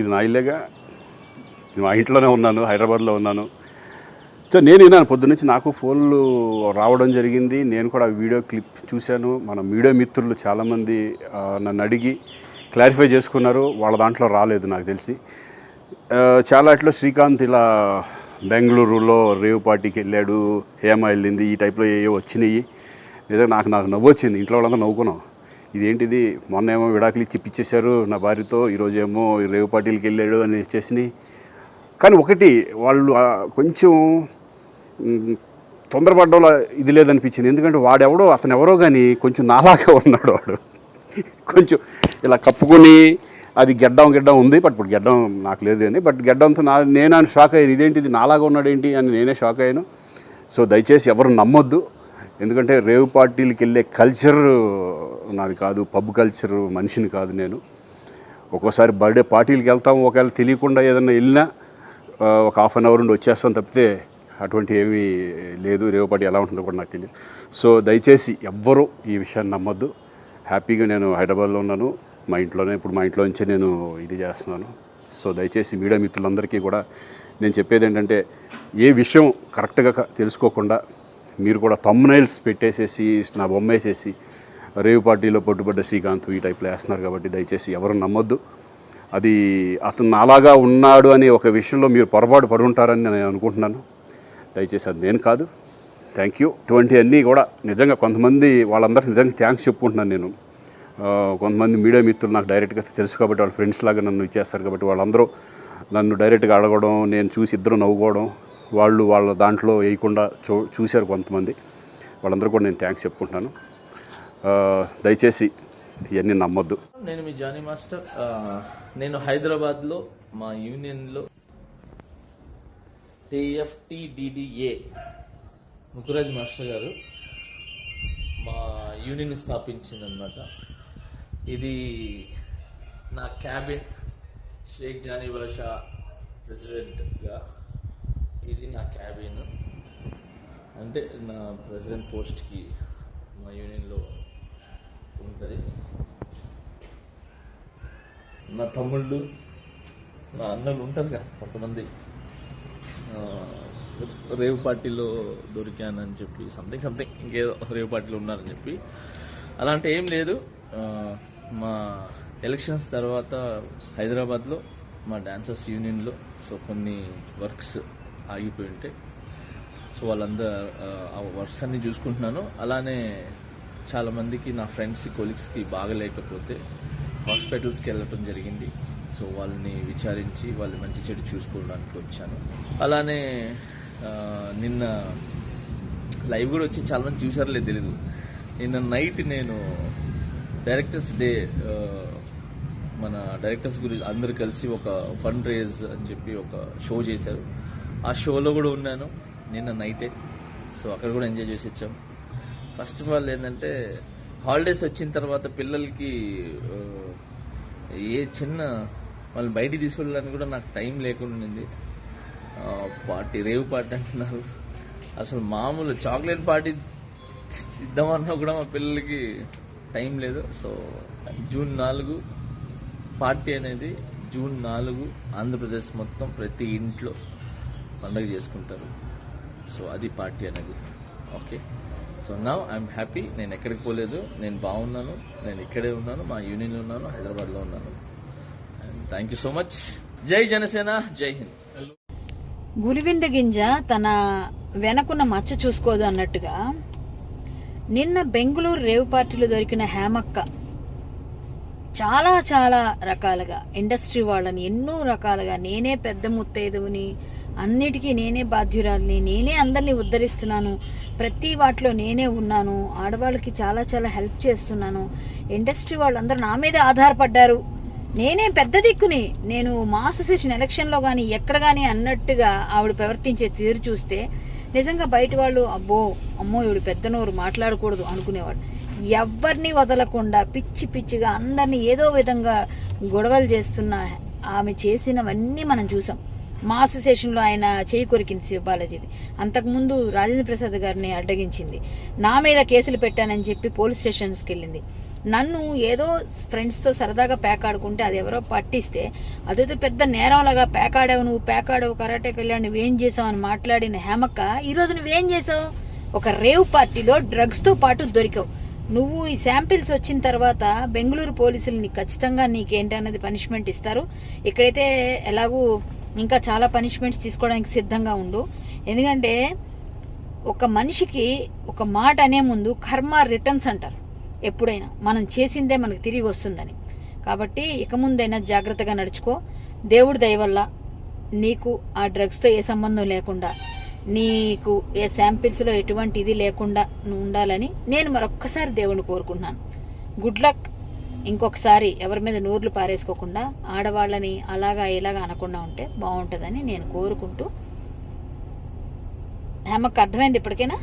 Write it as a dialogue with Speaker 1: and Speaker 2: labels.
Speaker 1: ఇది నా ఇల్లేగా. మా ఇంట్లోనే ఉన్నాను హైదరాబాద్లో ఉన్నాను. సో నేను విన్నాను పొద్దున్నుంచి నాకు ఫోన్లు రావడం జరిగింది. నేను కూడా వీడియో క్లిప్ చూశాను. మన మీడియా మిత్రులు చాలామంది నన్ను అడిగి క్లారిఫై చేసుకున్నారు. వాళ్ళ దాంట్లో రాలేదు నాకు తెలిసి. చాలా ఇట్లా శ్రీకాంత్ ఇలా బెంగళూరులో రేవు పార్టీకి వెళ్ళాడు హేమ వెళ్ళింది ఈ టైప్లో ఏవో వచ్చినాయి. నిజంగా నాకు నాకు నవ్వు వచ్చింది ఇంట్లో వాళ్ళందరూ నవ్వుకున్నాం. ఇదేంటిది? మొన్న ఏమో విడాకులు ఇచ్చి పిచ్చేశారు నా భార్యతో ఈరోజేమో రేవు పార్టీలకి వెళ్ళాడు అని వచ్చేసినాయి కానీ ఒకటి వాళ్ళు కొంచెం తొందరపడ్డంలో ఇది లేదనిపించింది. ఎందుకంటే వాడెవడో అతను ఎవరో కానీ కొంచెం నాలాగా ఉన్నాడు వాడు. కొంచెం ఇలా కప్పుకొని అది గెడ్డం గెడ్డం ఉంది బట్ ఇప్పుడు గెడ్డం నాకు లేదు అని. బట్ గెడ్డంతో నా నేను షాక్ అయ్యాను. ఇదేంటిది నాలాగా ఉన్నాడు ఏంటి అని నేనే షాక్ అయ్యాను. సో దయచేసి ఎవరు నమ్మొద్దు. ఎందుకంటే రేవు పార్టీలకి వెళ్ళే కల్చర్ నాది కాదు పబ్ కల్చర్ మనిషిని కాదు నేను. ఒక్కోసారి బర్త్డే పార్టీలకి వెళ్తాం ఒకవేళ తెలియకుండా ఏదైనా వెళ్ళినా ఒక హాఫ్ అన్ అవర్ నుండి వచ్చేస్తాం తప్పితే అటువంటి ఏమీ లేదు. రేవపాటి ఎలా ఉంటుందో కూడా నాకు తెలియదు. సో దయచేసి ఎవ్వరూ ఈ విషయాన్ని నమ్మద్దు. హ్యాపీగా నేను హైదరాబాద్లో ఉన్నాను. మా ఇంట్లోనే ఇప్పుడు మా ఇంట్లో నుంచే నేను ఇది చేస్తున్నాను. సో దయచేసి మీడియా మిత్రులందరికీ కూడా నేను చెప్పేది ఏంటంటే ఏ విషయం కరెక్ట్గా తెలుసుకోకుండా మీరు కూడా తమ్నైల్స్ పెట్టేసేసి నా బొమ్మ వేసేసి రేవ్ పార్టీలో పట్టుబడ్డ శ్రీకాంత్ ఈ టైప్లో వేస్తున్నారు కాబట్టి దయచేసి ఎవరు నమ్మొద్దు. అది అతను నాలాగా ఉన్నాడు అనే ఒక విషయంలో మీరు పొరపాటు పడి ఉంటారని నేను అనుకుంటున్నాను. దయచేసి అది నేను కాదు. థ్యాంక్ యూ ఇటువంటి అన్నీ కూడా నిజంగా కొంతమంది వాళ్ళందరికీ నిజంగా థ్యాంక్స్ చెప్పుకుంటున్నాను నేను. కొంతమంది మీడియా మిత్రులు నాకు డైరెక్ట్గా తెలుసు కాబట్టి వాళ్ళ ఫ్రెండ్స్ లాగా నన్ను ఇచ్చేస్తారు కాబట్టి వాళ్ళందరూ నన్ను డైరెక్ట్గా అడగడం నేను చూసి ఇద్దరు నవ్వుకోవడం వాళ్ళు వాళ్ళ దాంట్లో వేయకుండా చూ చూశారు కొంతమంది. వాళ్ళందరూ కూడా నేను థ్యాంక్స్ చెప్పుకుంటున్నాను. దయచేసి ఇవన్నీ నమ్మొద్దు.
Speaker 2: నేను మీ జానీ మాస్టర్. నేను హైదరాబాద్లో మా యూనియన్లో టిఎఫ్టిడిడిఏ ముకురాజ్ మాస్టర్ గారు మా యూనియన్ స్థాపించిందనమాట ఇది నా క్యాబిన్ షేక్ జానీ బాషా ప్రెసిడెంట్గా. ఇది నా క్యాబిన్. అంటే నా ప్రెసిడెంట్ పోస్ట్కి మా యూనియన్లో ఉంటుంది. నా తమ్ముళ్ళు నా అన్నలు ఉంటారు కదా కొంతమంది. రేవ్ పార్టీలో దొరికానని చెప్పి సంథింగ్ సంథింగ్ ఇంకేదో రేవ్ పార్టీలో ఉన్నారని చెప్పి. అలాంటి ఏం లేదు. మా ఎలక్షన్స్ తర్వాత హైదరాబాద్లో మా డాన్సర్స్ యూనియన్లో సో కొన్ని వర్క్స్ ఆగిపోయి ఉంటాయి. సో వాళ్ళందరూ ఆ, ఆ వర్క్స్ అన్ని చూసుకుంటున్నాను. అలానే చాలా మందికి నా ఫ్రెండ్స్ కొలీగ్స్కి బాగలేకపోతే హాస్పిటల్స్కి వెళ్ళటం జరిగింది. సో వాళ్ళని విచారించి వాళ్ళు మంచి చెడు చూసుకోవడానికి వచ్చాను. అలానే నిన్న లైవ్ కూడా వచ్చి చాలామంది మంది తెలీదు. నిన్న నైట్ నేను డైరెక్టర్స్ డే మన డైరెక్టర్స్ గురించి అందరు కలిసి ఒక ఫండ్ రేజ్ అని చెప్పి ఒక షో చేశారు. ఆ షోలో కూడా ఉన్నాను. నిన్న నైటే సో అక్కడ కూడా ఎంజాయ్ చేసి వచ్చాం. ఫస్ట్ ఆఫ్ ఆల్ ఏంటంటే హాలిడేస్ వచ్చిన తర్వాత పిల్లలకి ఏ చిన్న వాళ్ళు బయటికి తీసుకెళ్ళడానికి కూడా నాకు టైం లేకుండా పార్టీ రేవ్ పార్టీ అంటున్నారు. అసలు మామూలు చాక్లెట్ పార్టీ ఇద్దామన్నా కూడా మా పిల్లలకి టైం లేదు. సో జూన్ నాలుగు పార్టీ అనేది జూన్ నాలుగు ఆంధ్రప్రదేశ్ మొత్తం ప్రతి ఇంట్లో పండగ చేసుకుంటారు. సో అది పార్టీ అనేది. ఓకే? సో నా ఐఎమ్ హ్యాపీ నేను ఎక్కడికి పోలేదు. నేను బాగున్నాను. నేను ఇక్కడే ఉన్నాను. మా యూనియన్లో ఉన్నాను. హైదరాబాద్లో ఉన్నాను. And thank you so much జై జనసేన. జై హింద్.
Speaker 3: గులివింద గింజ తన వెనకున్న మచ్చ చూసుకోదు అన్నట్టుగా నిన్న బెంగళూరు రేవు పార్టీలో దొరికిన హేమక్క చాలా చాలా రకాలుగా ఇండస్ట్రీ వాళ్ళని ఎన్నో రకాలుగా నేనే పెద్ద ముత్తైదువుని అన్నిటికీ నేనే బాధ్యురాలిని నేనే అందరినీ ఉద్ధరిస్తున్నాను. ప్రతి వాటిలో నేనే ఉన్నాను. ఆడవాళ్ళకి చాలా చాలా హెల్ప్ చేస్తున్నాను. ఇండస్ట్రీ వాళ్ళందరూ నా మీద ఆధారపడ్డారు. నేనే పెద్ద దిక్కుని. నేను మాస్ సెషన్ ఎలక్షన్లో కానీ ఎక్కడ కానీ అన్నట్టుగా ఆవిడ ప్రవర్తించే తీరు చూస్తే నిజంగా బయట వాళ్ళు అబ్బో అమ్మో ఇవిడు పెద్ద నోరు మాట్లాడకూడదు అనుకునేవాడు ఎవరిని వదలకుండా పిచ్చి పిచ్చిగా అందరినీ ఏదో విధంగా గొడవలు చేస్తున్న ఆమె చేసినవన్నీ మనం చూసాం. మా అసోసియేషన్లో ఆయన చేయి కొరికింది శివబాలాజీది అంతకుముందు రాజేంద్ర ప్రసాద్ గారిని అడ్డగించింది. నా మీద కేసులు పెట్టానని చెప్పి పోలీస్ స్టేషన్స్కి వెళ్ళింది. నన్ను ఏదో ఫ్రెండ్స్తో సరదాగా పేకాడుకుంటే అది ఎవరో పట్టిస్తే అదేదో పెద్ద నేరంలాగా పేకాడావు నువ్వు పేకాడావు కరాటేకి వెళ్ళావు నువ్వేం చేసావు అని మాట్లాడిన హేమక్క ఈరోజు నువ్వేం చేసావు? ఒక రేవ్ పార్టీలో డ్రగ్స్తో పాటు దొరికావు. నువ్వు ఈ శాంపిల్స్ వచ్చిన తర్వాత బెంగళూరు పోలీసులు నీకు ఖచ్చితంగా నీకేంటన్నది పనిష్మెంట్ ఇస్తారు. ఇక్కడైతే ఎలాగూ ఇంకా చాలా పనిష్మెంట్స్ తీసుకోవడానికి సిద్ధంగా ఉండు. ఎందుకంటే ఒక మనిషికి ఒక మాట అనే ముందు కర్మ రిటర్న్స్ అంటారు. ఎప్పుడైనా మనం చేసిందే మనకు తిరిగి వస్తుందని. కాబట్టి ఇక ముందైనా జాగ్రత్తగా నడుచుకో. దేవుడి దయ వల్ల నీకు ఆ డ్రగ్స్తో ఏ సంబంధం లేకుండా నీకు ఏ శాంపిల్స్లో ఎటువంటి ఇది లేకుండా ఉండాలని నేను మరొక్కసారి దేవుని కోరుకుంటున్నాను. గుడ్ లక్ ఇంకొకసారి ఎవరి మీద నూర్లు పారేసుకోకుండా ఆడవాళ్ళని అలాగా ఇలాగా అనకుండా ఉంటే బాగుంటుందని నేను కోరుకుంటూ. హేమకు అర్థమైంది ఇప్పటికైనా?